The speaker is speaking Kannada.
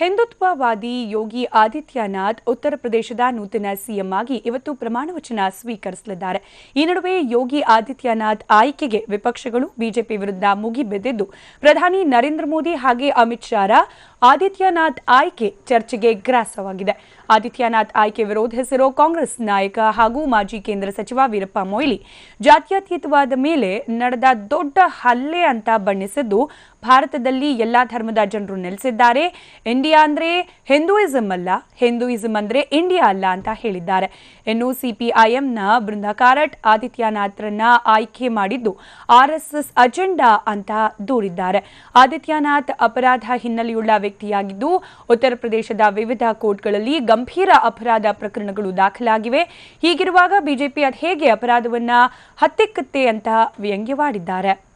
ಹಿಂದುತ್ವವಾದಿ ಯೋಗಿ ಆದಿತ್ಯನಾಥ್ ಉತ್ತರ ಪ್ರದೇಶದ ನೂತನ ಸಿಎಂ ಆಗಿ ಇವತ್ತು ಪ್ರಮಾಣವಚನ ಸ್ವೀಕರಿಸಲಿದ್ದಾರೆ. ಈ ನಡುವೆ ಯೋಗಿ ಆದಿತ್ಯನಾಥ್ ಆಯ್ಕೆಗೆ ವಿಪಕ್ಷಗಳು, ಬಿಜೆಪಿ ವಿರುದ್ಧ ಮುಗಿಬಿದ್ದಿದ್ದು ಪ್ರಧಾನಿ ನರೇಂದ್ರ ಮೋದಿ ಹಾಗೆ ಅಮಿತ್ ಶಾರ ಆದಿತ್ಯನಾಥ್ ಆಯ್ಕೆ ಚರ್ಚೆಗೆ ಗ್ರಾಸವಾಗಿದೆ. ಆದಿತ್ಯನಾಥ್ ಆಯ್ಕೆ ವಿರೋಧಿಸಿರೋ ಕಾಂಗ್ರೆಸ್ ನಾಯಕ ಹಾಗೂ ಮಾಜಿ ಕೇಂದ್ರ ಸಚಿವ ವೀರಪ್ಪ ಮೊಯ್ಲಿ ಜಾತ್ಯತೀತವಾದ ಮೇಲೆ ನಡೆದ ದೊಡ್ಡ ಹಲ್ಲೆ ಅಂತ ಬಣ್ಣಿಸಿದ್ದು, ಭಾರತದಲ್ಲಿ ಎಲ್ಲಾ ಧರ್ಮದ ಜನರು ನೆಲೆಸಿದ್ದಾರೆ. ಇಂಡಿಯಾ ಅಂದ್ರೆ ಹಿಂದೂಯಿಸಂ ಅಲ್ಲ ಹಿಂದೂಯಿಸಂ ಅಂದ್ರೆ ಇಂಡಿಯಾ ಅಲ್ಲ ಅಂತ ಹೇಳಿದ್ದಾರೆ. ಇನ್ನು ಸಿಪಿಐಎಂನ ಬೃಂದ ಕಾರಟ್ ಆದಿತ್ಯನಾಥ್ರನ್ನ ಆಯ್ಕೆ ಮಾಡಿದ್ದು ಆರ್ಎಸ್ಎಸ್ ಅಜೆಂಡಾ ಅಂತ ದೂರಿದ್ದಾರೆ. ಆದಿತ್ಯನಾಥ್ ಅಪರಾಧ ಹಿನ್ನೆಲೆಯುಳ್ಳ ವ್ಯಕ್ತಿಯಾಗಿದ್ದು, ಉತ್ತರ ಪ್ರದೇಶದ ವಿವಿಧ ಕೋರ್ಟ್ಗಳಲ್ಲಿ ಗಂಭೀರ ಅಪರಾಧ ಪ್ರಕರಣಗಳು ದಾಖಲಾಗಿವೆ. ಹೀಗಿರುವಾಗ ಬಿಜೆಪಿ ಅದು ಹೇಗೆ ಅಪರಾಧವನ್ನ ಹತ್ತಿಕ್ಕತ್ತೆ ಅಂತ ವ್ಯಂಗ್ಯವಾಡಿದ್ದಾರೆ.